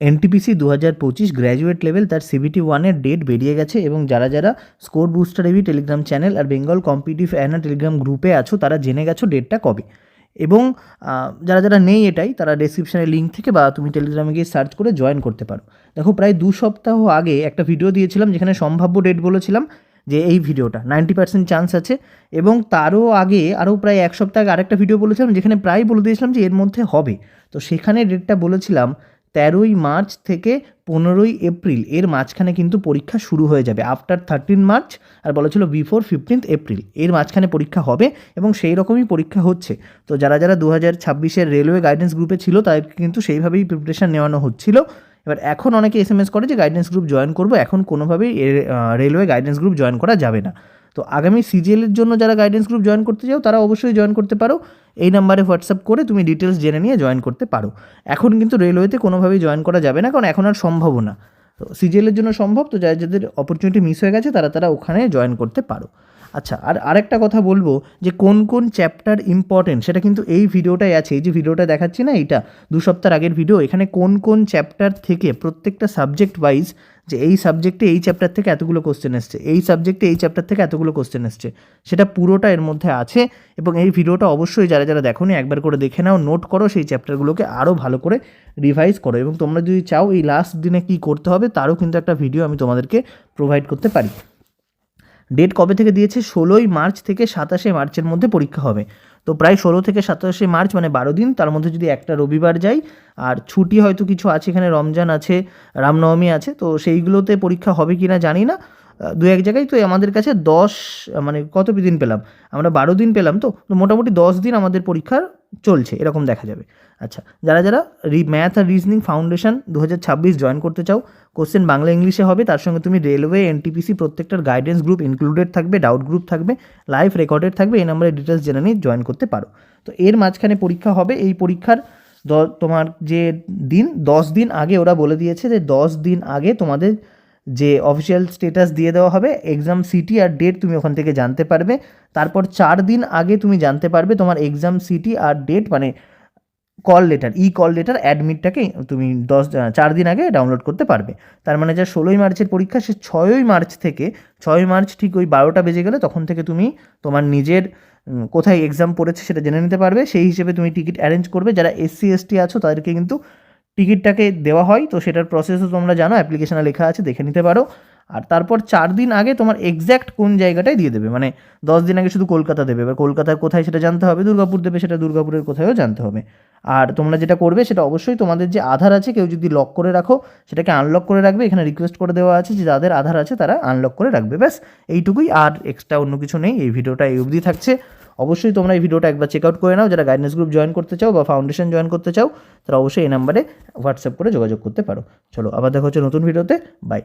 NTPC দু হাজার পঁচিশ গ্র্যাজুয়েট লেভেল তার সিবিটি ওয়ানের ডেট বেরিয়ে গেছে এবং যারা যারা score booster AB telegram channel আর বেঙ্গল কম্পিটিটিভ অ্যানা টেলিগ্রাম গ্রুপে আছো, তারা জেনে গেছো ডেটটা কবে। এবং যারা যারা নেই এটাই, তারা ডেসক্রিপশানের লিঙ্ক থেকে বা তুমি টেলিগ্রামে গিয়ে সার্চ করে জয়েন করতে পারো। দেখো, প্রায় দু সপ্তাহ আগে একটা ভিডিও দিয়েছিলাম, যেখানে সম্ভাব্য ডেট বলেছিলাম, যে এই ভিডিওটা নাইনটি পার্সেন্ট চান্স আছে। এবং তারও আগে আরও প্রায় এক সপ্তাহ আগে আরেকটা ভিডিও বলেছিলাম, যেখানে প্রায় বলে দিয়েছিলাম যে এর মধ্যে হবে। তো সেখানে ডেটটা বলেছিলাম তেরোই মার্চ থেকে পনেরোই এপ্রিল। এর মাঝখানে কিন্তু পরীক্ষা শুরু হয়ে যাবে। আফটার থার্টিন মার্চ আর বলা ছিল বিফোর ফিফটিন্থ এপ্রিল এর মাঝখানে পরীক্ষা হবে এবং সেই রকমই পরীক্ষা হচ্ছে। তো যারা যারা দু হাজার ছাব্বিশের রেলওয়ে গাইডেন্স গ্রুপে ছিল, তাদেরকে কিন্তু সেইভাবেই প্রিপারেশান নেওয়ানো হচ্ছিল। এবার এখন অনেকে এস এম এস করে যে গাইডেন্স গ্রুপ জয়েন করব। এখন কোনোভাবেই রেলওয়ে গাইডেন্স গ্রুপ জয়েন করা যাবে না। তো আগামী সিজিএলের জন্য যারা গাইডেন্স গ্রুপ জয়েন করতে চাও, তারা অবশ্যই জয়েন করতে পারো। এই নাম্বারে হোয়াটসঅ্যাপ করে তুমি ডিটেলস জেনে নিয়ে জয়েন করতে পারো। এখন কিন্তু রেলওয়েতে কোনোভাবেই জয়েন করা যাবে না, কারণ এখন আর সম্ভব না। তো সিজিএলের জন্য সম্ভব, তো যারা যাদের অপরচুনিটি মিস হয়ে গেছে, তারা তারা ওখানে জয়েন করতে পারো। আচ্ছা আর আরেকটা কথা বলব যে কোন কোন চ্যাপ্টার ইম্পর্টেন্ট সেটা কিন্তু এই ভিডিওটাই আছে। এই যে ভিডিওটা দেখাচ্ছি না, এইটা দু সপ্তাহ আগের ভিডিও এখানে কোন কোন চ্যাপ্টার থেকে প্রত্যেকটা সাবজেক্ট ওয়াইজ যে এই সাবজেক্টে এই চ্যাপ্টার থেকে এতগুলো কোশ্চেন এসছে, এই সাবজেক্টে এই চ্যাপ্টার থেকে এতগুলো কোশ্চেন এসছে, সেটা পুরোটা এর মধ্যে আছে এবং এই ভিডিওটা অবশ্যই যারা যারা দেখো একবার করে দেখে নাও নোট করো সেই চ্যাপ্টারগুলোকে আরও ভালো করে রিভাইজ করো এবং তোমরা যদি চাও এই লাস্ট দিনে কী করতে হবে, তারও কিন্তু একটা ভিডিও আমি তোমাদেরকে প্রোভাইড করতে পারি। ডেট কবে থেকে দিয়েছে? ষোলোই মার্চ থেকে সাতাশে মার্চের মধ্যে পরীক্ষা হবে। তো প্রায় ষোলো থেকে সাতাশে মার্চ মানে বারো দিন, তার মধ্যে যদি একটা রবিবার যাই, আর ছুটি হয়তো কিছু আছে এখানে, রমজান আছে, রামনবমী আছে, তো সেইগুলোতে পরীক্ষা হবে কি না জানি না। দু এক জায়গায় তো আমাদের কাছে দশ মানে কত দিন পেলাম? আমরা বারো দিন পেলাম তো মোটামুটি দশ দিন আমাদের পরীক্ষার চলছে, এরকম দেখা যাবে। আচ্ছা যারা যারা রি ম্যাথ আর রিজনিং ফাউন্ডেশন দু হাজার ছাব্বিশ জয়েন করতে চাও কোশ্চেন বাংলা ইংলিশে হবে, তার সঙ্গে তুমি রেলওয়ে এনটিপিসি প্রত্যেকটার গাইডেন্স গ্রুপ ইনক্লুডেড থাকবে ডাউট গ্রুপ থাকবে লাইভ রেকর্ডেড থাকবে, এই নাম্বারে ডিটেলস জেনে নিয়ে জয়েন করতে পারো। তো এর মাঝখানে পরীক্ষা হবে, এই পরীক্ষার তোমার যে দিন, দশ দিন আগে ওরা বলে দিয়েছে যে দশ দিন আগে তোমাদের যে অফিসিয়াল স্টেটাস দিয়ে দেওয়া হবে এক্সাম সিটি আর ডেট তুমি ওখান থেকে জানতে পারবে। তারপর চার দিন আগে তুমি জানতে পারবে তোমার এক্সাম সিটি আর ডেট মানে call letter E call letter অ্যাডমিটটাকে তুমি দশ চার দিন আগে ডাউনলোড করতে পারবে। তার মানে যা ষোলোই মার্চের পরীক্ষা, সে ছয়ই মার্চ থেকে, ছয়ই মার্চ ঠিক ওই বারোটা বেজে গেলে তখন থেকে তুমি তোমার নিজের কোথায় এক্সাম পড়েছে সেটা জেনে নিতে পারবে। সেই হিসেবে তুমি টিকিট অ্যারেঞ্জ করবে। যারা এসসি এসটি আছো তাদেরকে কিন্তু টিকিটটাকে দেওয়া হয়, তো সেটার প্রসেসও তোমরা জানো অ্যাপ্লিকেশনে লেখা আছে, দেখে নিতে পারো। আর তারপর চার দিন আগে তোমার এক্স্যাক্ট কোন জায়গাটায় দিয়ে দেবে মানে দশ দিন আগে শুধু কলকাতা দেবে। এবার কলকাতার কোথায় সেটা জানতে হবে, দুর্গাপুর দেবে সেটা দুর্গাপুরের কোথায়ও জানতে হবে। আর তোমরা যেটা করবে, সেটা অবশ্যই তোমাদের যে আধার আছে, কেউ যদি লক করে রাখো, সেটাকে আনলক করে রাখবে। এখানে রিকোয়েস্ট করে দেওয়া আছে যে যাদের আধার আছে, তারা আনলক করে রাখবে, ব্যাস। এইটুকুই। আর এক্সট্রা অন্য কিছু নেই। এই ভিডিওটা এই অবধি থাকছে। অবশ্যই তোমরা এই ভিডিওটা একবার চেক আউট করে নাও। যারা গাইডেন্স গ্রুপ জয়েন করতে চাও বা ফাউন্ডেশন জয়েন করতে চাও, তারা অবশ্যই এই নাম্বারে হোয়াটসঅ্যাপ করে যোগাযোগ করতে পারো। চলো, আবার দেখা হচ্ছে নতুন ভিডিওতে। বাই